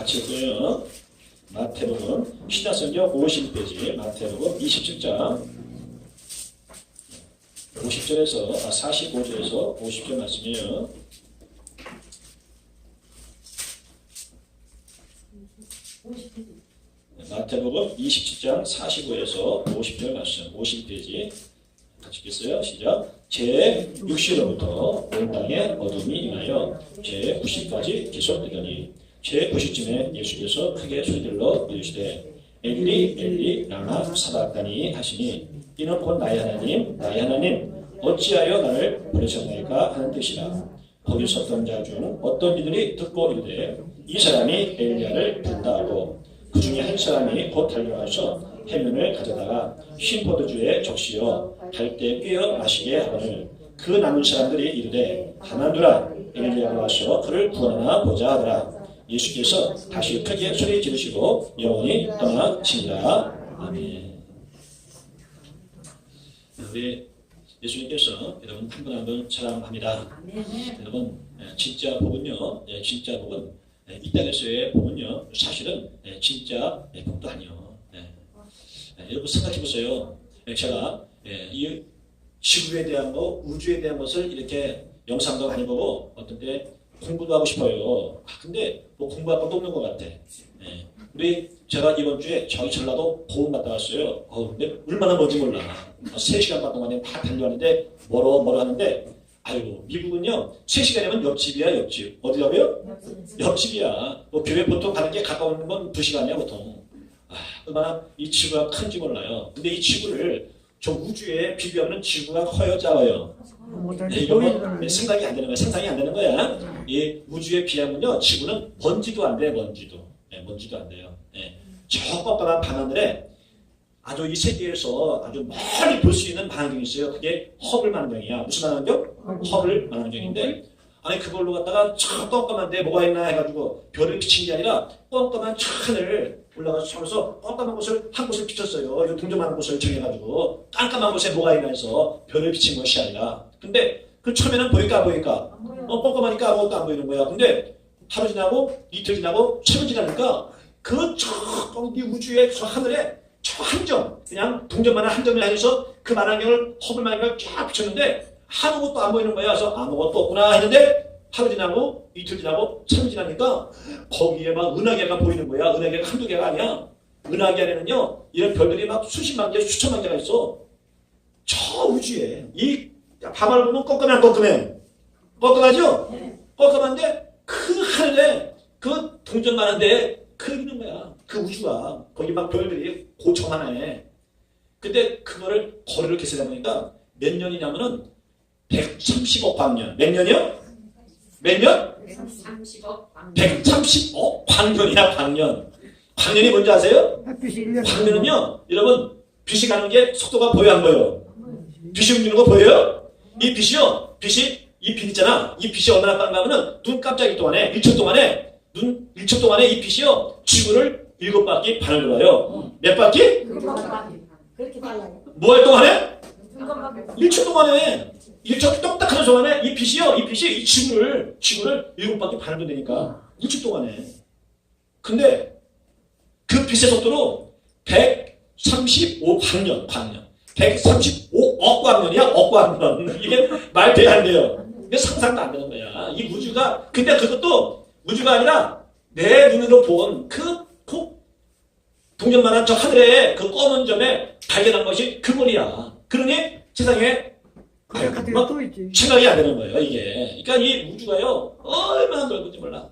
같이 읽고요. 마태복음 신약성경 50페이지 마태복음 27장 50절에서 아 45절에서 50절 말씀이에요. 마태복음 27장 45에서 50절 말씀 50페이지 같이 읽겠어요. 시작. 제 6시로부터 온 땅에 어둠이 임하여 제 90까지 계속되더니 제 90쯤에 예수께서 크게 소리들러 이르시되 엘리 엘리 라마 사박다니 하시니 이는 곧 나의 하나님 나의 하나님 어찌하여 나를 버리셨나이까 하는 뜻이라. 거기 섰던 자 중 어떤 이들이 듣고 이르되 이 사람이 엘리야를 부른다 하고 그 중에 한 사람이 곧 달려가서 해면을 가져다가 흰 포도주에 적시어 갈대 꿰어 마시게 하거늘 그 남은 사람들이 이르되 가만두라. 엘리야가 와서 그를 구원하나 보자 하더라 예수께서 다시 크게 소리 지르시고 영원히 떠나시니라 아멘. 우리 예수님께서 여러분 한 분 한 분 사랑합니다. 여러분 예, 진짜 복은요 예, 진짜 복은 예, 이 땅에서의 복은요 사실은 예, 진짜 예, 복도 아니요. 여러분 생각해 보세요. 예, 제가 예, 이 지구에 대한 거 우주에 대한 것을 이렇게 영상도 많이 보고 어떤 때 공부도 하고 싶어요. 아, 근데 뭐 공부할 것도 없는 것 같아. 예. 우리 제가 이번 주에 저기 전라도 보험 갔다 왔어요. 어, 근데 얼마나 먼지 몰라. 어, 3시간 반 동안에 다 달려왔는데 멀어 멀어 하는데 아이고 미국은요 3시간이면 옆집이야 옆집. 어디라고요? 옆집이야. 뭐 교회 보통 가는 게 가까운 건 2시간이야 보통. 아, 얼마나 이 지구가 큰지 몰라요. 근데 이 지구를 저 우주에 비교하면 지구가 커요 작아요 네, 이거 뭐 생각이 안 되는 거야 상상이 안 되는 거야. 이 우주에 비하면요 지구는 먼지도 안 돼 먼지도. 네, 먼지도 안 돼요. 네. 저 뻔뻔한 밤하늘에 아주 이 세계에서 아주 멀리 볼 수 있는 망원경이 있어요. 그게 허블 망원경이야. 무슨 망원경? 허블. 망원경인데. 아니 그걸로 갖다가 저 껌껌한데 뭐가 있나 해가지고 별을 비친 게 아니라 껌껌한 하늘 올라가서 서면서 껌껌한 곳을 한 곳을 비쳤어요. 이 동점하는 곳을 정해가지고 깜깜한 곳에 뭐가 있나 해서 별을 비친 것이 아니라 근데 그 처음에는 보일까 안 보일까? 어, 껌껌하니까 아무것도 안 보이는 거야. 근데 하루 지나고 이틀 지나고 세번 지나니까 그저이 우주의 저 하늘에 저 한 점, 그냥 동전만한 한 점을 향해서 그 만안경을 허블 만안경을 쫙 비쳤는데 아무것도 안 보이는 거야. 그래서 아무것도 없구나 했는데 하루 지나고 이틀 지나고 삼일 지나니까 거기에 막 은하계가 보이는 거야. 은하계가 한두 개가 아니야. 은하계 안에는요 이런 별들이 막 수십만 개, 수천만 개가 있어. 저 우주에 이 밤을 보면 껌껌해, 껌껌해. 껌껌하죠? 껌껌한데 그 하늘에 그 동전만한 데에 그 있는 거야. 그 우주가 거기 막 별들이 고청 하나에 근데 그거를 거리를 계산해 보니까 몇 년이냐면은 130억 광년 몇 년이요? 몇 년? 30억 광 130억 광년이야 광년 광년이 뭔지 아세요? 햇빛이 1년 광년은요 여러분 빛이 가는 게 속도가 보여 안 보여? 빛이 움직이는 거 보여요? 이 빛이요 빛이 이 빛 있잖아 이 빛이 얼마나 빠른가 하면은 눈 깜짝이 동안에 1초 동안에 눈 1초 동안에 이 빛이요 지구를 일곱 바퀴 반을 돌아요 몇 바퀴? 그렇게 달라요. 뭐 할 동안에? 그것밖에 1초 동안에 1초 똑딱하는 동안에 이 빛이요? 이 빛이? 이 지구를 지구를 일곱 바퀴 반을 돈다니까 1초 동안에. 근데 그 빛의 속도로 135 광년 광년. 135억 광년이야? 억 광년. 이게 말돼안 돼요. 이게 상상도 안 되는 거야. 이 우주가 근데 그것도 우주가 아니라 내 눈으로 본그 동전만한 저 하늘에 그 검은 점에 발견한 것이 그물이야. 그러니 세상에 같은 막또 있지. 생각이 안 되는 거예요, 이게. 그러니까 이 우주가요, 얼마나 넓은지 몰라.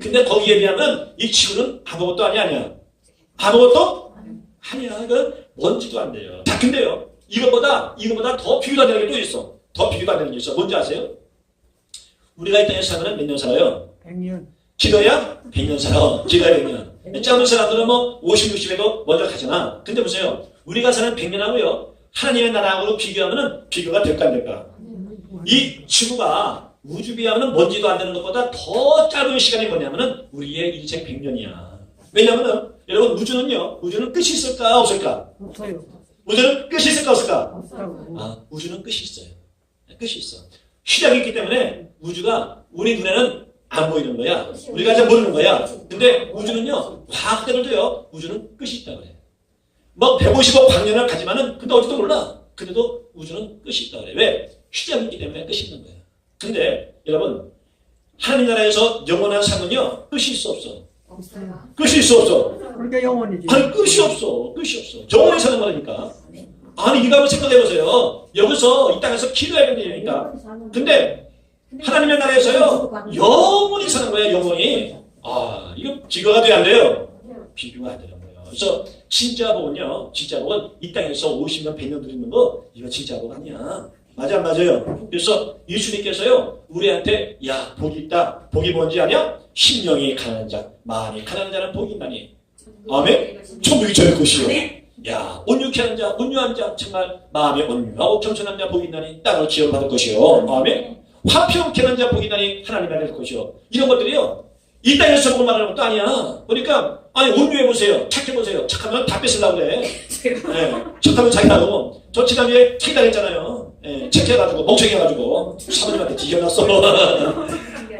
근데 거기에 비하면 이 지구는 아무것도 아니 아니야. 아무것도 아니야. 이건 먼지도 안 돼요. 자, 근데요, 이것보다, 이것보다 더 비교가 되는 게 또 있어. 더 비교가 되는 게 있어. 뭔지 아세요? 우리가 이 땅에 살면 몇년 살아요? 100년. 길어야 100년 살아. 길어야 100년. 짧은 사람들은 뭐 50, 60에도 먼저 가잖아. 근데 보세요. 우리가 사는 100년하고요. 하나님의 나라하고 비교하면 비교가 될까 안 될까? 이 지구가 우주 비하면 먼지도 안 되는 것보다 더 짧은 시간이 뭐냐면은 우리의 인생 100년이야. 왜냐면은 여러분 우주는요. 우주는 끝이 있을까 없을까? 없어요. 우주는 끝이 있을까 없을까? 없다고. 아, 우주는 끝이 있어요. 끝이 있어. 시작이 있기 때문에 우주가 우리 눈에는 안 보이는 거야. 우리가 잘 모르는 거야. 근데 우주는요, 과학자들도요, 우주는 끝이 있다 그래. 뭐 150억 광년을 가지만은 근데 어디도 몰라. 그래도 우주는 끝이 있다 그래. 왜? 있기 때문에 끝이 있는 거야. 근데 여러분 하나님 나라에서 영원한 삶은요 끝이 있어 없어. 없어요. 끝이 있어 없어. 그러니까 영원이지. 아니 끝이 없어. 끝이 없어. 영원히 사는 거라니까. 아니 이거 한번 생각해 보세요. 여기서 이 땅에서 기도해야 되니까. 근데 하나님의 나라에서요 영원히 사는 거야 영원히. 아 이거 비교가 돼안 돼요. 비교가 안 되는 거예요. 그래서 진짜 복은요, 진짜 복은 이 땅에서 50년, 100년 누리는 거, 이거 진짜 복 아니야. 맞아, 안 맞아요. 그래서 예수님께서요, 우리한테, 야, 복이 있다. 복이 뭔지 아냐? 심령이 가난한 자, 마음이 가난한 자는 복이 있나니. 아멘? 천국이 저의 것이요. 야, 온유케 하는 자, 온유한 자, 정말 마음이 온유하고 겸손한 자 복이 있나니 땅을 지원받을 것이요. 아멘? 화평케 하는 자 복이 있나니 하나님 나라를 것이요. 이런 것들이요. 이 땅에서 복을 말하는 것도 아니야. 그러니까, 아니, 온유해 보세요. 착해 보세요. 착하면 다 뺏으려고 그래. 예, 착하면 자기라고. 저 지난주에 사기 당했잖아요. 예, 착해가지고, 멍청해가지고, 사모님한테 뒤져놨어.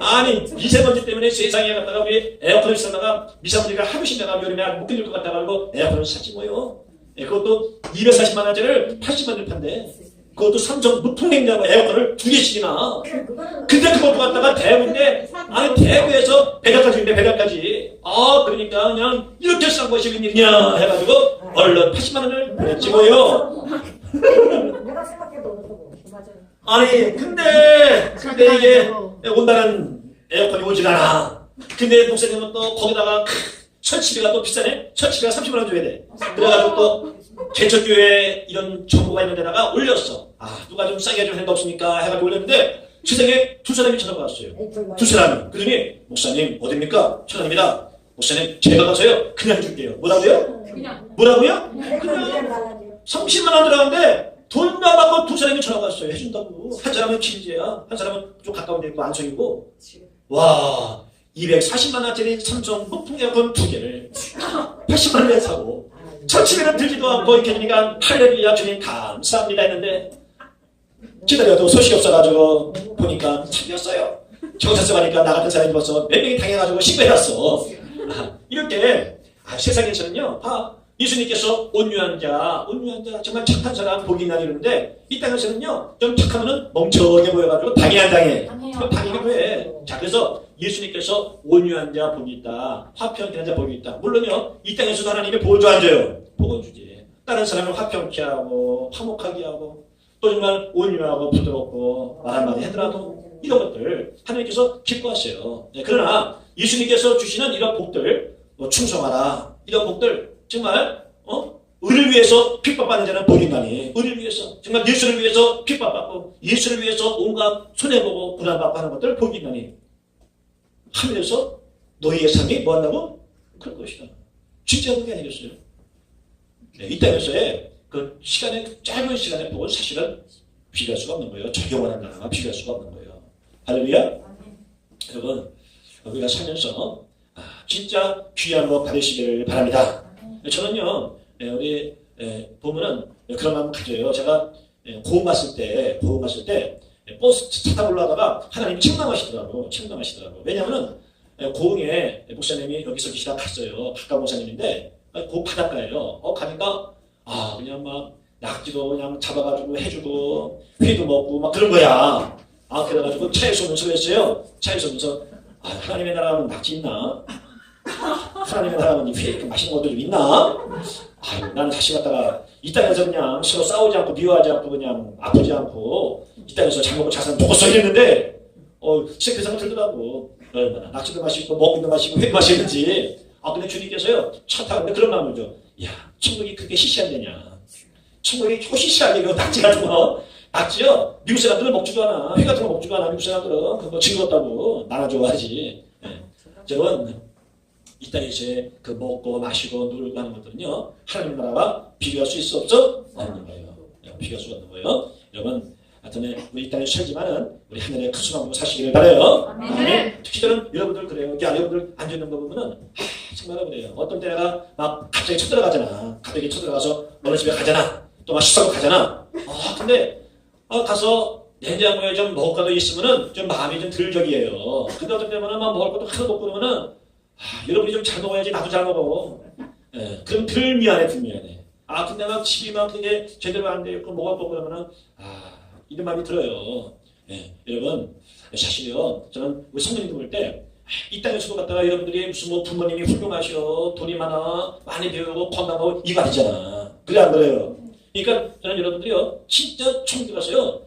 아니, 미세먼지 때문에 세상에 갔다가 우리 에어컨을 쓰다가 미세먼지가 하루 신다가 여름에 못 견딜 것 같다고 에어컨을 샀지 뭐요. 예, 그것도 240만 원짜리를 80만 원 판대. 그것도 삼성 무풍냉장고 에어컨을 두 개씩이나. 근데 그것도 갖다가 대구인데, 아니, 대구에서 백야까지 인데 백야까지. 아, 그러니까 그냥 이렇게 싼 것이 웬일이냐 해가지고, 얼른 80만원을 보냈지 뭐요. 내가 생각해도 맞아요. 아니, 근데, 근데 이게 온다는 에어컨이 오질 않아. 근데 목사님은 또 거기다가 크, 설치비가 또 비싸네? 설치비가 30만원 줘야 돼. 그래가지고 또 개척교회 이런 정보가 있는 데다가 올렸어. 아, 누가 좀 싸게 해줄 생각 없습니까? 해가지고 올렸는데 세상에 두 사람이 찾아왔어요. 두 사람이. 그러더니 목사님 어딥니까? 천안입니다. 목사님 제가 가서요 그냥 줄게요. 뭐라고요? 그냥 뭐라고요? 그냥 30만 원 들어갔는데 돈 나가고 두 사람이 전화 왔어요. 해준다고. 한 사람은 길지야. 한 사람은 좀 가까운 데 있고 안성이고. 와 240만 원짜리 삼성 무풍 에어컨 두 개를 80만 원에 사고 천치면은 들지도 않고 이렇게 되니까 할렐루야 주님 감사합니다 했는데 기다려도 소식이 없어가지고 보니까 참겼어요. 경찰서 가니까 나 같은 사람이 벌써 몇 명이 당해가지고 신고해놨어. 아, 이렇게 아, 세상에서는요 다 예수님께서 온유한 자, 온유한 자, 정말 착한 사람 복이 나니 그러는데 이 땅에서는요 좀 착하면은 멍청해 보여가지고 당해 안 당해? 당하기도 해. 자 그래서 예수님께서 온유한 자 복이 있다, 화평케 하는 자 복이 있다. 물론요 이 땅에서도 하나님의 복을 안 줘요. 복을 주지. 다른 사람을 화평케 하고 화목하게 하고 또 정말 온유하고 부드럽고 말 한마디 하더라도 이런 것들 하나님께서 기뻐하세요. 네, 그러나 예수님께서 주시는 이런 복들, 뭐 충성하라 이런 복들 정말 어 의를 위해서 핍박받는 자는 본인만이 의를 위해서 정말 예수를 위해서 핍박받고 예수를 위해서 온갖 손해보고 부담받고 하는 것들 본인만이 하늘에서 너희의 삶이 뭐한다고? 그럴 것이다. 진짜 그게 아니겠어요? 네, 이 땅에서의 그 시간의 짧은 시간의 복은 사실은 비교할 수가 없는 거예요. 저 영원한 나라가 비교할 수가 없는 거예요. 할렐루야. 여러분 우리가 살면서 아, 진짜 귀한 거 받으시기를 바랍니다. 저는요 예, 우리 예, 보면은 그런 마음 가져요. 제가 예, 고음 갔을 때 고음 갔을 때 예, 버스 차 타고 올라가다가 하나님이 책망하시더라고 책망하시더라고. 왜냐하면은 예, 고흥에 목사님이 여기서 계시다 갔어요. 가까운 목사님인데 아, 그 바닷가예요. 어 가니까 아 그냥 막 낙지도 그냥 잡아가지고 해주고 회도 먹고 막 그런 거야. 아 그래가지고 차에서 그랬어요. 차에서 오면서 아 하나님의 나라는 낙지 있나? 하나님의 나라는 회 이렇게 맛있는 것도 좀 있나? 아유 나는 다시 갔다가 이 땅에서 그냥 서로 싸우지 않고 미워하지 않고 그냥 아프지 않고 이 땅에서 잘 먹고 잘 사는 먹었어 이랬는데 어 시작그 생각 들더라고 얼마나 낙지도 맛있고 먹기도 맛있고 회도 맛있는지 아 근데 주님께서요 차 타는데 그런 마음을 줘. 야 천국이 그렇게 시시한 데냐? 천국이 초시시하게 그 낙지 같은 거 낙지요 미국 사람들은 먹지도 않아 회 같은 거 먹지도 않아 미국 사람들은 그거 징그럽다고 나눠 좋아하지. 예. 저는 이 땅에서의 그 먹고 마시고 놀고 하는 것들은요 하나님 나라와 비교할 수 있어 없어? 없는 거예요. 예, 비교할 수 없는 거예요. 여러분 하여튼 우리 이 땅에 살지만은 우리 하늘의 큰 소망으로 사시기를 바라요. 아멘. 특히 저는 여러분들 그래요. 야 여러분들 앉아 있는 거 보면은 하, 정말 그래요. 어떤 때가 막 갑자기 쳐들어가잖아. 갑자기 쳐들어가서 너네 집에 가잖아. 또 막 식사로 가잖아. 아 근데 아 가서 냉장고에 좀 먹을 거도 있으면은 좀 마음이 좀 들적이에요. 근데 어떤 때문에 막 먹을 것도 하나도 없고 그러면은 아, 여러분이 좀 잘 먹어야지 나도 잘 먹어. 예, 그럼 덜 미안해, 덜 미안해. 아, 근데 막 집이 막 그게 제대로 안 되고 먹을 거 그러면은 아, 이런 마음이 들어요. 예, 여러분 사실요, 저는 우리 성도님들 볼때 이 땅에서도 갔다가 여러분들이 무슨 뭐 부모님이 훌륭하셔, 돈이 많아, 많이 배우고 건강하고 이거 아니잖아. 그래 안 그래요? 그러니까 저는 여러분들이요, 진짜 총들어서요,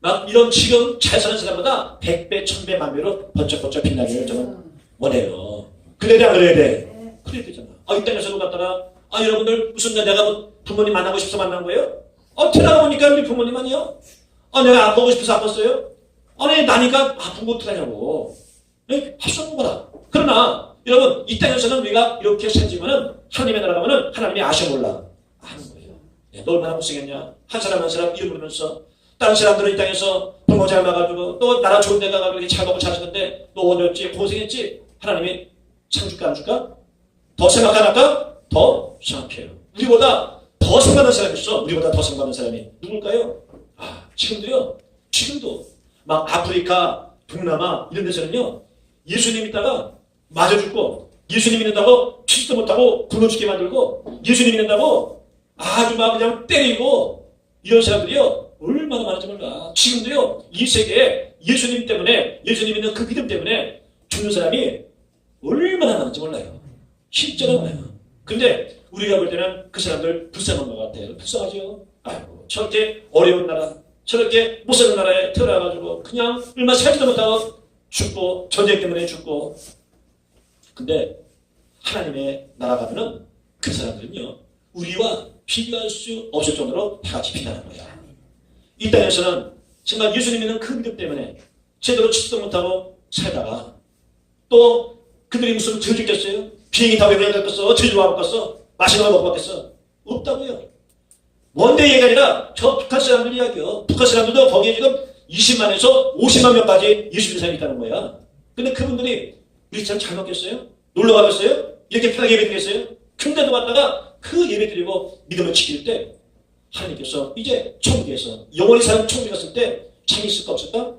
막 이런 지금 잘 사는 사람보다 100배, 1000배, 만배로 번쩍번쩍 빛나기를 저는 원해요. 그래야 돼, 안 그래야 돼? 그래야 되잖아. 아, 이 땅에서도 갔다가, 아, 여러분들 무슨 날 내가 뭐 부모님 만나고 싶어서 만난 거예요? 어, 태어나가 보니까 우리 부모님 아니요? 아, 내가 안 보고 싶어서 아팠어요? 아니, 나니까 아픈 거 어떡하냐고. 네? 할수 없는 거다. 그러나, 여러분, 이 땅에서는 우리가 이렇게 살지만은, 하나님의 나라 가면은 하나님이 아셔 몰라. 아는 거예요. 네, 너 얼마나 고생했냐? 한 사람 한 사람 이름 부르면서, 다른 사람들은 이 땅에서 부모 잘 나가지고, 또 나라 좋은 데 가가지고 잘 먹고 잘 사는데, 너 어렸지? 고생했지? 하나님이 상 줄까 안 줄까? 더 생각 안 할까? 더 생각해요. 우리보다 더 상받는 사람이 있어. 우리보다 더 상받는 사람이 누굴까요? 아, 지금도요. 지금도 막 아프리카, 동남아 이런 데서는요. 예수님 있다가 맞아 죽고 예수님 믿는다고 치지도 못하고 굶어 죽게 만들고 예수님 믿는다고 아주 막 그냥 때리고 이런 사람들이요. 얼마나 많은지 몰라. 지금도요. 이 세계에 예수님 때문에 예수님 믿는 그 믿음 때문에 죽는 사람이 얼마나 많은지 몰라요. 실제로 많아요. 근데 우리가 볼 때는 그 사람들 불쌍한 것 같아요. 불쌍하죠? 아이고, 저렇게 어려운 나라, 저렇게 못 사는 나라에 태어나가지고 그냥 얼마 살지도 못하고 죽고, 전쟁 때문에 죽고. 근데 하나님의 나라 가면은 그 사람들은요, 우리와 비교할 수 없을 정도로 다 같이 빛나는 거야. 이 땅에서는 정말 예수님 믿는 그 믿음 때문에 제대로 치지도 못하고 살다가 또 그들이 무슨 죄 짓겠어요? 비행기 타고 여행 갔겠어? 제주도 와봤겠어? 맛있는 거 먹어봤겠어? 없다고요. 원대 얘기가 아니라 저 북한 사람들 이야기요. 북한 사람들도 거기에 지금 20만에서 50만 명까지 예수 믿는 사람이 있다는 거야. 근데 그분들이 우리 참 잘 먹겠어요? 놀러 가겠어요? 이렇게 편하게 예배 드리겠어요? 근데도 갔다가 그 예배 드리고 믿음을 지킬 때 하나님께서 이제 천국에서 영원히 사는 천국에 갔을 때 재미있을까 없을까?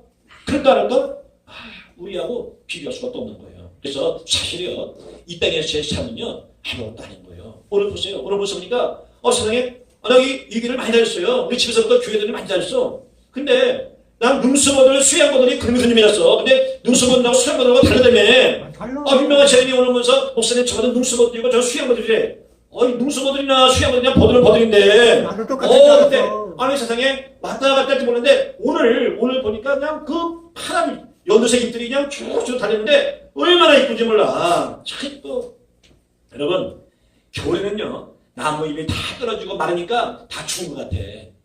그럴까 안 할까? 아, 우리하고 비교할 수가 또 없는 거예요. 그래서 사실이요. 이 땅의 제 삶은요. 아무것도 아닌 거예요. 오늘 보세요. 오늘 보니까 어 세상에 아, 나이 이 길을 많이 다녔어요. 우리 집에서부터 교회들을 많이 다녔어. 근데 난 눈수모들 수양고들이 그런 교수님이었어. 근데 눈수모들하고 수양고들하고 다르다며. 아, 유명한 사람이 오면서 목사님 저거는 눈수모들이고 저 수양고들이래. 어이 눈수모들이나 수양고들이나 버들은 버들인데. 어, 알았어. 근데 아니 세상에 왔다 갔다 할지 모르는데 오늘 오늘 보니까 그냥 그 파란 연두색 잎들이 그냥 쭉쭉 다니는데 얼마나 이쁜지 몰라. 참 이뻐. 여러분 겨울에는요 나무 잎이 다 떨어지고 마르니까 다 죽은 것 같아.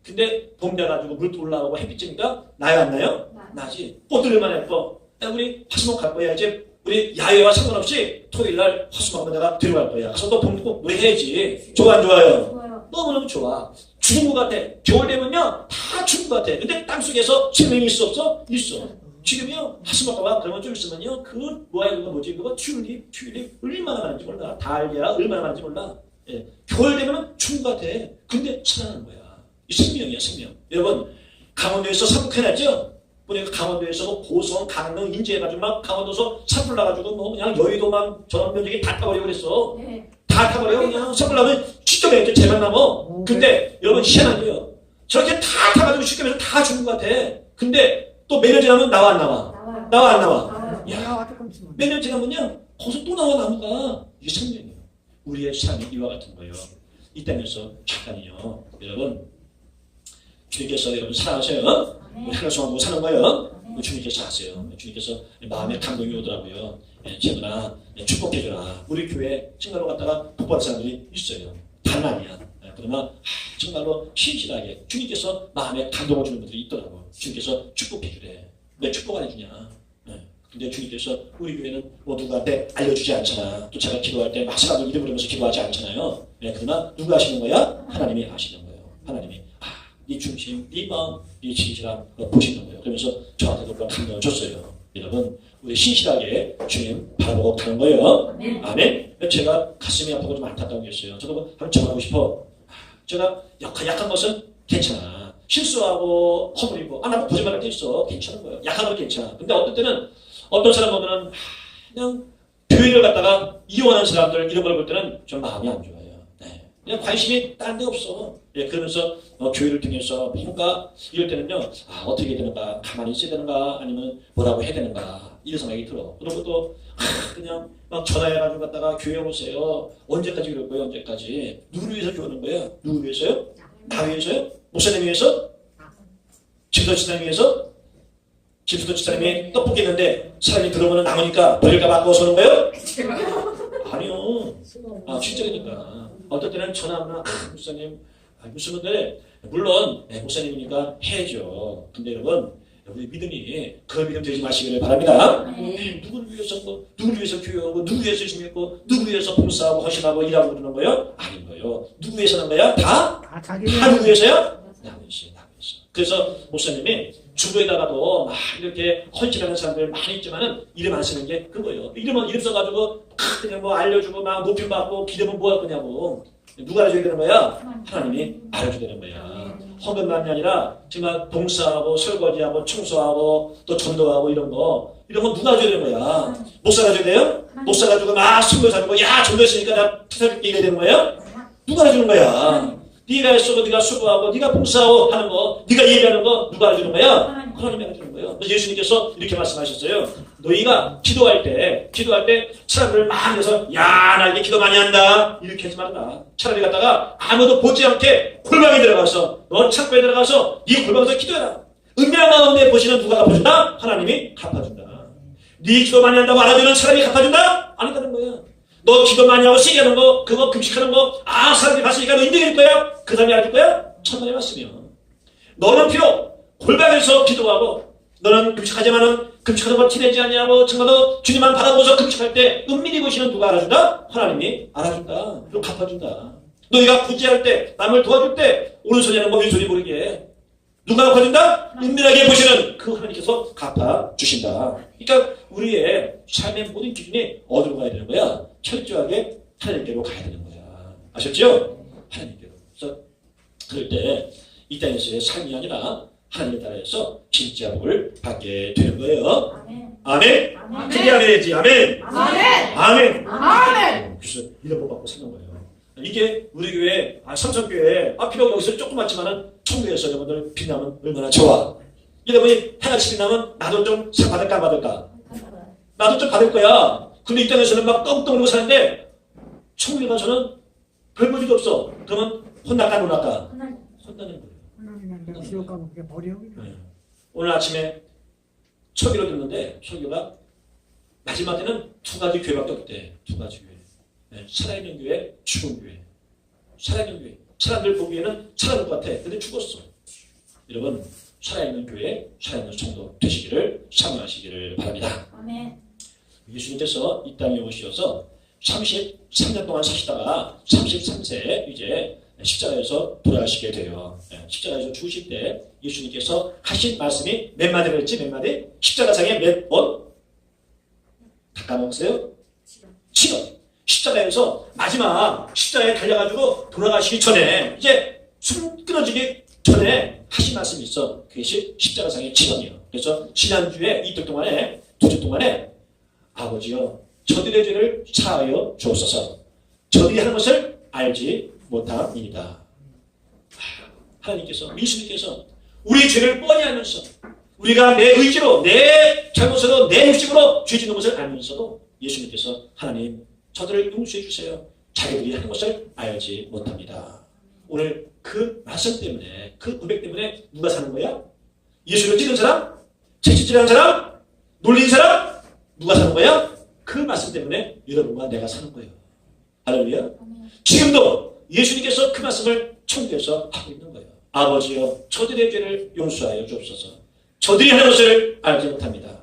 근데 봄 돼가지고 물 올라오고 햇빛 쬐니까 나요 안 나요? 나 지. 꽃들 얼마나 예뻐. 야, 우리 화수목 갈 거야 이제 우리 야외와 상관없이 토요일 날 화수목 한번 내가 데려갈 거야. 가서 또봄꼭 노래해야지. 좋아 안 좋아요? 좋아요. 너무너무 좋아. 죽은 것 같아. 겨울 되면요, 다 죽은 것 같아. 근데 땅 속에서 생명이 있어, 없어? 있어. 지금요, 하수막가와 그러면 좀 있으면요, 그, 뭐야, 그거 뭐지? 그거 튤립, 튤립, 얼마나 많은지 몰라. 달걀, 얼마나 많은지 몰라. 예. 죽은 것 같아. 근데 살아나는 거야. 이 생명이야, 생명. 여러분, 강원도에서 삼국해놨죠? 보니까 강원도에서 뭐 고성, 강릉, 인제 해가지고 막 강원도에서 산불 나가지고 뭐 그냥 여의도만 전원 면적이 다 타버리고 그랬어. 네. 다 타버려 그냥 선물나면 쉽게 매죠 제만 남어 근데 여러분 희한한 게요 저렇게 다 타가지고 쉽게 매서 다 죽는 것 같아 근데 또몇년 지나면 나와 안 나와 나와요. 나와 안 나와. 야. 나와 조금씩만. 몇년 지나면요 거기서 또 나와 나무가 이게 생명이에요 우리의 삶이 이와 같은 거예요. 이 땅에서 잠깐이요. 여러분 주님께서 여러분 사랑하세요? 우리 하나 소망하고 사는 거예요? 주님께서 하세요. 주님께서 마음에 감동이 오더라고요. 예, 제구나 예, 축복해줘라. 우리 교회 정말로 갔다가 복받은 사람들이 있어요. 아니야. 예, 그러나 하, 정말로 신실하게 주님께서 마음에 감동을 주는 분들이 있더라고. 주님께서 축복해주래. 왜 축복 안 해주냐? 예, 근데 주님께서 우리 교회는 뭐 누구한테 알려주지 않잖아 또 제가 기도할 때 막 사람들 이름 부르면서 기도하지 않잖아요 예, 그러나 누가 아시는 거야? 하나님이 아시는 거예요 하나님이 아, 네 중심, 네 마음, 네 진실함 어, 보시는 거예요. 그러면서 저한테도 그런 감동을 줬어요. 여러분, 우리 신실하게 주님 바라보고 가는 거예요. 아멘. 제가 가슴이 아프고 좀 안타까운 게 있어요. 저도 한번 전하고 싶어. 아, 제가 약한, 약한 것은 괜찮아. 실수하고 허물이고 아 나도 거짓말할 때 있어 괜찮은 거예요 약한 건 괜찮아 근데 어떤 때는 어떤 사람 보면은 그냥 교회를 갖다가 이용하는 사람들 이런 걸 볼 때는 좀 마음이 안 좋아요. 네. 그냥 관심이 딴 데 없어. 예, 그러면서 어, 교회를 통해서 뭔가 이럴 때는요 아 어떻게 해야 되는가? 가만히 있어야 되는가? 아니면 뭐라고 해야 되는가? 이런 생각이 들어. 그리고 또 아, 그냥 막 전화해가지고 갔다가 교회 오세요. 언제까지 그럴 거예요? 언제까지? 누구를 위해서 교하는 거예요? 누구 위해서요? 나 위해서요? 목사님 위해서? 지사님 위해서? 김수도 지사님이 떡볶이 있는데 사람이 들어오면 남으니까 버릴까 봐 아까워서 오는 거예요? 아니요. 아, 실적이니까. 어떨 때는 전화하면, 아, 목사님, 아, 무슨 건데, 물론, 네, 목사님이니까 해야죠. 근데 여러분, 우리 믿음이 그 믿음 되지 마시기를 바랍니다. 누구를 위해서 뭐, 누구를 위해서 교육하고, 누구 위해서 중했고, 누구 위해서 봉사하고, 헌신하고, 일하고 그러는 거예요? 아닌 거예요. 누구 위해서 하는 거야? 다? 다 자기 다 누구 위해서요? 나 위해서, 나 위해서. 그래서 목사님이 중도에다가도 막 이렇게 헌신하는 사람들 많이 있지만은 이름 안 쓰는 게 그거예요. 이름은 이름 써가지고 탁 그냥 뭐 알려주고 막 높임 받고 기대면 뭐 할 거냐고. 누가 알아줘야 되는 거야? 하나님이 알아줘야 되는 거야. 헌금만이 아니라 정말 봉사하고 설거지하고 청소하고 또 전도하고 이런 거 이런 거 누가 해줘야 되는 거야? 목사가 해줘야 돼요? 목사 가지고 막 선물 사주고 야 전도했으니까 나 투사줄게 이래야 되는 거예요? 누가 해주는 거야? 네가 했어, 네가 수고하고, 네가 봉사하고 하는 거, 네가 얘기하는 거 누가 해주는 거야? 하나님이 해주는 거예요. 그래서 예수님께서 이렇게 말씀하셨어요. 너희가 기도할 때, 기도할 때 사람들을 막 해서 야, 나 이게 기도 많이 한다. 이렇게 하지 말라. 차라리 갔다가 아무도 보지 않게 골방에 들어가서 너 창고에 들어가서 네 골방에서 기도해라. 은밀한 가운데 보시는 누가 갚아준다? 하나님이 갚아준다. 네 기도 많이 한다고 알아주는 사람이 갚아준다? 아니다는 거야. 너 기도 많이 하고 세게 하는 거, 그거 금식하는 거, 아, 사람들이 봤으니까 너 인정해줄 거야? 그 사람이 알줄 거야? 천만에 봤으면. 너는 비록 골방에서 기도하고, 너는 금식하지만은 금식하는 거 티내지 아니하고, 정말 너 주님만 바라보면서 금식할 때 은밀히 보시는 누가 알아준다? 하나님이 알아준다. 그리고 갚아준다. 너희가 구제할 때, 남을 도와줄 때, 오른손이 하는 거 왼손이 모르게. 누가 갚아준다? 은밀하게 보시는 그 하나님께서 갚아주신다. 그러니까 우리의 삶의 모든 기준이 어디로 가야 되는 거야? 철저하게 하나님께로 가야 되는 거야. 아셨죠? 하나님께로. 그래서 그럴 때 이 땅에서의 삶이 아니라 하나님의 나라에서 진짜 복을 받게 되는 거예요. 아멘. 크게 아멘이지. 아멘. 아멘. 그래서 이런 복 받고 사는 거예요. 이게 우리 교회, 아, 삼성교회, 아, 비록 여기서 조그맣지만은 천국에서 여러분들 빛나면 얼마나 좋아. 여러분이 해같이 빛나면 나도 좀 상 받을까 안 받을까? 나도 좀 받을 거야. 근데 이 땅에서는 막 떵떵거리고 사는데 천국에 가서는 별 볼일도 없어. 그러면 혼날까 놀랄까? 혼나는 거예요. 지옥 가면 그게 버려 네. 오늘 아침에 설교를 듣는데 설교가 마지막 때는 두 가지 교회밖에 없대. 두 가지 교회. 네, 살아있는 교회, 죽은 교회. 살아있는 교회. 사람들 보기에는 살아있는 것 같아. 근데 죽었어. 여러분, 살아있는 교회, 살아있는 성도 되시기를 사모하시기를 바랍니다. 예수님께서 이 땅에 오셔서 33년 동안 사시다가 33세 이제 십자가에서 돌아가시게 돼요. 네, 십자가에서 죽으실 때 예수님께서 하신 말씀이 몇 마디를 했지? 몇 마디? 십자가상에 몇 번? 다 까먹었어요? 7원. 십자가에서 마지막 십자가에 달려가지고 돌아가시기 전에 이제 숨 끊어지기 전에 하신 말씀이 있어. 그것이 십자가상의 7원이에요. 그래서 지난주에 이틀 동안에 두 주 동안에 아버지여 저들의 죄를 사하여 주옵소서 저들이 하는 것을 알지 못함이다. 하나님께서 예수님께서 우리 죄를 뻔히 알면서 우리가 내 의지로 내 잘못으로 내 욕심으로 죄 짓는 것을 알면서도 예수님께서 하나님 저들을 용서해 주세요. 자기들이 하는 것을 알지 못합니다. 오늘 그 말씀 때문에 그 고백 때문에 누가 사는 거야? 예수를 찌른 사람? 채찍질하는 사람? 놀린 사람? 누가 사는 거야? 그 말씀 때문에 여러분과 내가 사는 거예요. 할렐루야. 지금도 예수님께서 그 말씀을 천국에서 하고 있는 거예요. 아버지여 저들의 죄를 용서하여 주옵소서. 저들이 하는 것을 알지 못합니다.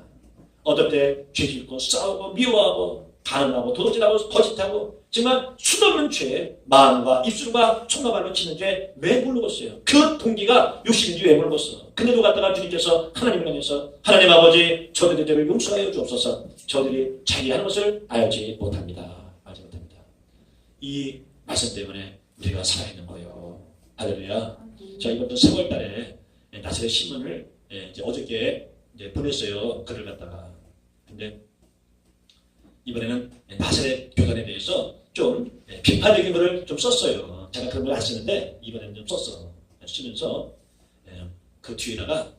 어떨 때 죄짓고 싸우고 미워하고 가늠하고 도둑질하고 거짓하고 정말 수없는 죄 마음과 입술과 손과 발로 치는 죄왜 모르겠어요? 그 동기가 욕심인지 왜 모르겠어? 근데도 갖다가 주님께서 하나님을 향해서 하나님 아버지 저들의 죄를 용서하여 주옵소서 저들이 자기 하는 것을 알지 못합니다. 알지 못합니다. 이 말씀 때문에 우리가 살아있는 거예요. 할렐루야. 자, 이것도 3월 달에 예, 나사렛 신문을 예, 이제 어저께 이제 보냈어요. 글을 갖다가. 근데 이번에는 예, 나사렛 교단에 대해서 좀 예, 비판적인 글을 좀 썼어요. 제가 그런 걸 안 쓰는데 이번에는 좀 썼어. 쓰면서 예, 그 뒤에다가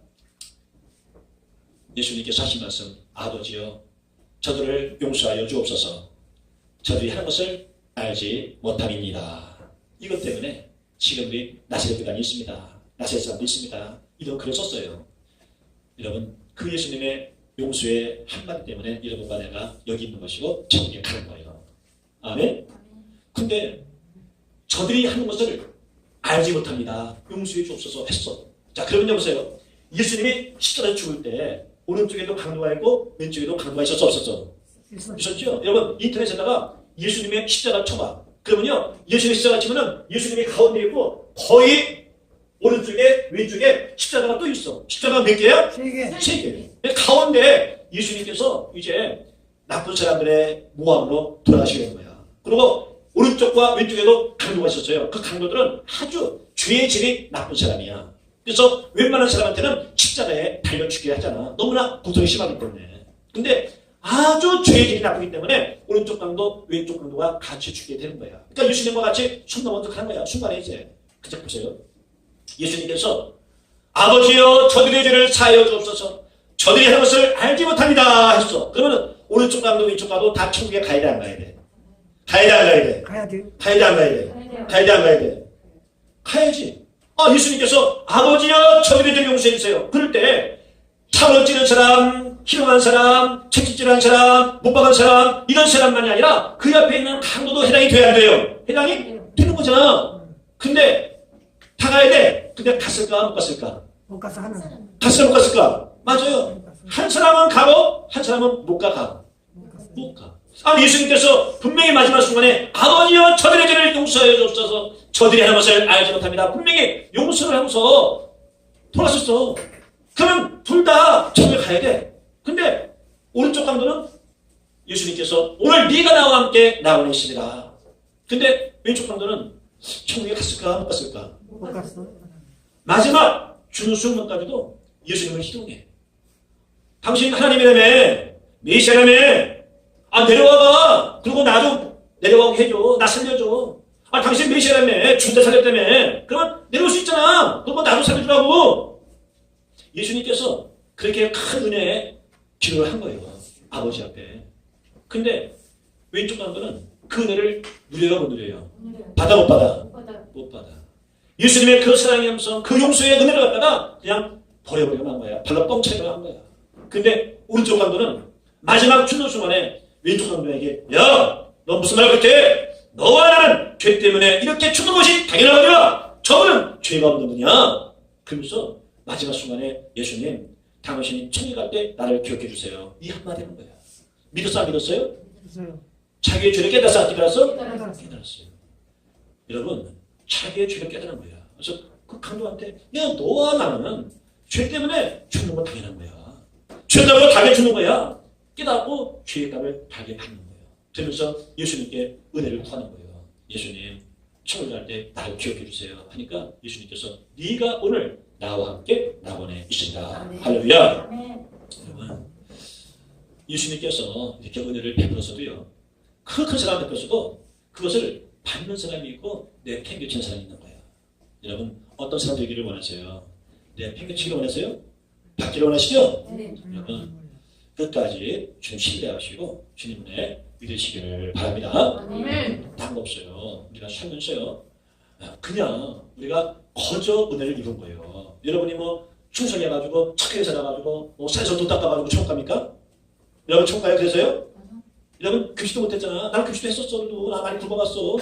예수님께서 하신 말씀 아버지여 저들을 용서하여 주옵소서 저들이 하는 것을 알지 못함입니다. 이것 때문에 지금 우리 나사렛 교단이 있습니다. 나사렛 사람도 있습니다. 이런 글을 썼어요. 여러분 그 예수님의 용서의 한마디 때문에 여러분과 내가 여기 있는 것이고 천국에 가는 거예요. 아멘. 근데 저들이 하는 것을 알지 못합니다. 용서해 주옵소서 했어. 자 그러면 여보세요. 예수님이 십자가에 죽을 때 오른쪽에도 강도가 있고 왼쪽에도 강도가 있었어 없었어? 있었죠? 여러분 인터넷에다가 예수님의 십자가 쳐봐. 그러면요 예수님의 십자가 치면은 예수님이 가운데 있고 거의 오른쪽에 왼쪽에 십자가가 또 있어. 십자가 몇 개야? 세 개. 세 개. 가운데 예수님께서 이제 나쁜 사람들의 모함으로 돌아가시는 거야. 그리고 오른쪽과 왼쪽에도 강도가 있었어요. 그 강도들은 아주 죄의 질이 나쁜 사람이야. 그래서 웬만한 사람한테는 십자가에 달려 죽게 하잖아. 너무나 고통이 심하기 때문에. 근데 아주 죄의 질이 나쁘기 때문에 오른쪽 강도, 왼쪽 강도가 같이 죽게 되는 거야. 그러니까 예수님과 같이 손 가는 거야. 순간에 이제. 그저 보세요. 예수님께서 아버지여 저들의 죄를 사하여 주옵소서 저들이 하는 것을 알지 못합니다 했어. 그러면 오른쪽 강도 왼쪽 강도 다 천국에 가야 돼 안 가야 돼? 가야 돼안 가야 돼? 가야 돼. 가야 돼안 가야 돼? 가야 돼안 가야 돼? 가야지. 아 예수님께서 아버지여 죄를 용서해 주세요. 그럴 때 차로 찌는 사람, 희롱한 사람, 채찍질한 사람, 못 박은 사람 이런 사람만이 아니라 그 옆에 있는 강도도 해당이 돼야 안 돼요. 해당이 되는 거잖아. 근데 다 가야 돼. 근데 갔을까 못 갔을까? 못 가서 하는. 갔을까 못 갔을까? 맞아요. 한 사람은 가고 한 사람은 못 가. 가. 못 갔어. 못 가. 아, 예수님께서 분명히 마지막 순간에 아버지여 저들의 죄를 용서해 주옵소서 저들이 하는 것을 알지 못합니다. 분명히 용서를 하고서 돌아섰어. 그러면 둘다 천국에 가야 돼. 근데 오른쪽 강도는 예수님께서 오늘 네가 나와 함께 나오는 있습니다. 근데 왼쪽 강도는 천국에 갔을까 못 갔을까? 못 갔어. 마지막 순간까지도 예수님을 희롱해. 당신 하나님이라며, 메시아라며, 아, 내려와봐. 그리고 나도 내려가게 해줘. 나 살려줘. 아, 당신 메시아라며, 준대 살렸다며. 그러면 내려올 수 있잖아. 그러면 나도 살려주라고. 예수님께서 그렇게 큰 은혜에 기도를 한 거예요. 아버지 앞에. 근데 왼쪽 강도는 그 은혜를 누려요, 못 누려요? 받아, 못 받아? 못 받아. 예수님의 그 사랑의 함성, 그 용서의 은혜를 갖다가 그냥 버려버리고 만 거야. 발로 뻥차기로 한 거야. 근데 오른쪽 강도는 마지막 죽는 순간에 왼쪽 강도에게 야, 너 무슨 말 그렇게? 너와 나는 죄 때문에 이렇게 죽는 것이 당연한 거냐? 저분은 죄가 없는 분이야. 그러면서 마지막 순간에 예수님, 당신이 천국 갈때 나를 기억해 주세요. 이 한마디 하는 거야. 믿었어, 안 믿었어요? 자기의 죄를 깨달았어, 안 깨달았어? 깨달았어. 깨달았어요. 여러분, 자기의 죄를 깨달은 거야. 그래서 그 강도한테, 야, 너와 나는 죄 때문에 죽는 건 당연한 거야. 죄값을 달게 주는 거야. 깨닫고 죄의 값을 달게 받는 거예요. 그러면서 예수님께 은혜를 구하는 거예요. 예수님, 갈때 나를 기억해 주세요. 하니까 예수님께서 네가 오늘 나와 함께 낙원에 있습니다. 아멘. 할렐루야. 아멘. 여러분, 예수님께서 이렇게 은혜를 베풀어서도요, 그큰 사람 앞에서도 그것을 받는 사람이 있고 내팽개치는 사람이 있는 거예요. 여러분, 어떤 사람 되기를 원하세요? 내팽개치기를 원하세요? 받기를 원하시죠? 네. 여러분, 끝까지 주님 신뢰하시고 주님 은혜 믿으시기를 바랍니다. 다른 거 없어요. 우리가 살면서요. 아, 그냥 우리가 거저 은혜를 입은 거예요. 여러분이 뭐 충성해가지고 착하게 살아가지고 뭐 산에서 돈 닦아가지고 천국 갑니까? 여러분 천국 가요 그래서요? 여러분 급식도 못했잖아. 나는 급식도 했었어. 그래도 나 많이 굶어갔어.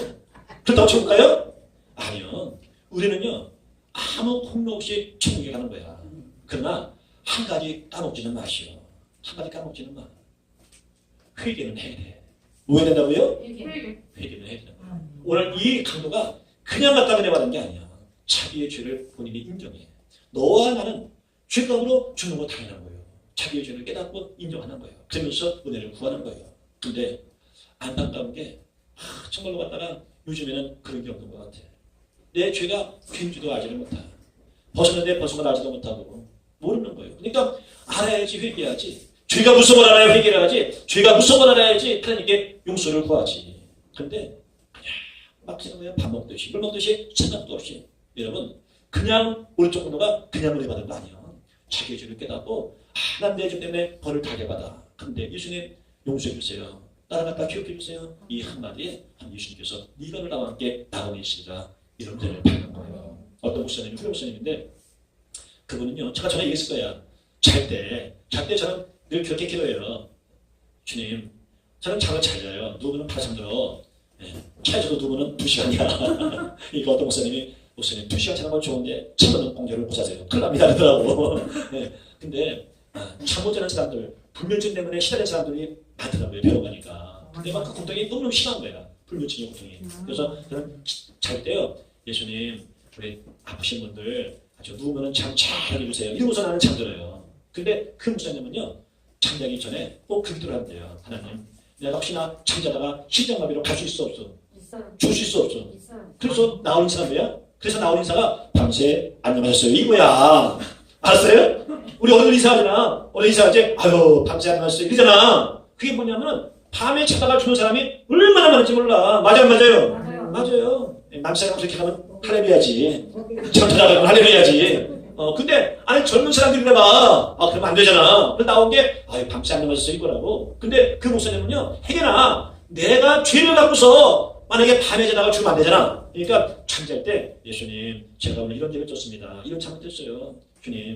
그렇다고 천국 가요? 아니요. 우리는요 아무 폭로 없이 천국에 가는 거야. 그러나 한 가지 까먹지는 마시오. 한 가지 까먹지는 마. 회개는 해야 돼. 뭐 해야 된다고요? 회개는 해야 된다. 오늘 이 강도가 그냥 갖다 은혜 받은 게 아니야. 자기의 죄를 본인이 인정해. 너와 나는 죄값으로 죽는 거 당연한 거예요. 자기의 죄를 깨닫고 인정하는 거예요. 그러면서 은혜를 구하는 거예요. 근데 안타까운 게 하, 정말로 갖다가 요즘에는 그런 게 없는 것 같아. 내 죄가 괜지도 알지를 못하. 벗었는데 벗은 걸 알지도 못하고 모르는 거예요. 그러니까 알아야지 회개하지. 죄가 걸 알아야 회개를 하지. 죄가 걸 알아야지 하나님께 용서를 구하지. 근데 그냥 막 그냥 밥 먹듯이 물 먹듯이 생각도 없이 여러분 그냥 오른쪽 분노가 그냥 은혜 받은 거 아니야. 자기의 죄를 깨닫고 아, 난내 죄 때문에 벌을 타게 받아. 근데 예수님 용서해 주세요. 따라갔다 기억해 주세요. 이 한마디에 한 예수님께서 네가 나와 함께 나오니 있으리라 이런 은혜를 받는 거예요. 어떤 목사님이 그 목사님인데 그분은요 제가 전에 얘기했을 거야. 잘때 잘 때 저는 늘 그렇게 기도해요. 주님 저는 잠을 잘 자요. 누구는 다 잠들어. 예, 차에서도 누구는 두 시간이야. 이거 어떤 목사님이 목사님 두 시간 자는 건 좋은데 잠은 공개를 보자세요. 큰일 납니다 그러더라고. 예, 근데 아, 잠못 자는 사람들 불면증 때문에 시달린 사람들이 많더라고요 배워가니까. 근데 막 그 고통이 너무너무 심한 거야. 불면증의 고통이. 그래서 저는 잘 때요 예수님 우리 아프신 분들 아주 누우면 잠잘 해주세요. 이러고서 나는 잠들어요. 근데 그 목사님은요 잠자기 전에 꼭그 기도를 한대요. 하나님 내가 혹시나 잠자다가 심장마비로 갈 수 있어 없어? 있어요. 줄수 있어 없어? 있어요. 그래서 나온 인사가 뭐야? 그래서 나온 인사가 밤새 안녕하셨어요 이거야. 알았어요? 우리 오늘 인사하잖아. 오늘 인사하지? 아유 밤새 안녕하셨어요 이러잖아. 그게 뭐냐면 밤에 자다가 죽는 사람이 얼마나 많은지 몰라. 맞아요 맞아요. 맞아요. 맞아요. 남자가 그렇게 하면 할애해야지. 전자가 할애해야지. 어 근데 아니 젊은 사람들이 그래봐. 아 그러면 안 되잖아. 그 나온 게 아유 밤새 안녕하셨어요 이거라고. 근데 그 목사님은요 해결아 내가 죄를 갖고서 만약에 밤에 자다가 죽으면 안 되잖아. 그러니까 잠잘 때 예수님 제가 오늘 이런 죄를 졌습니다. 이런 잘못했어요. 주님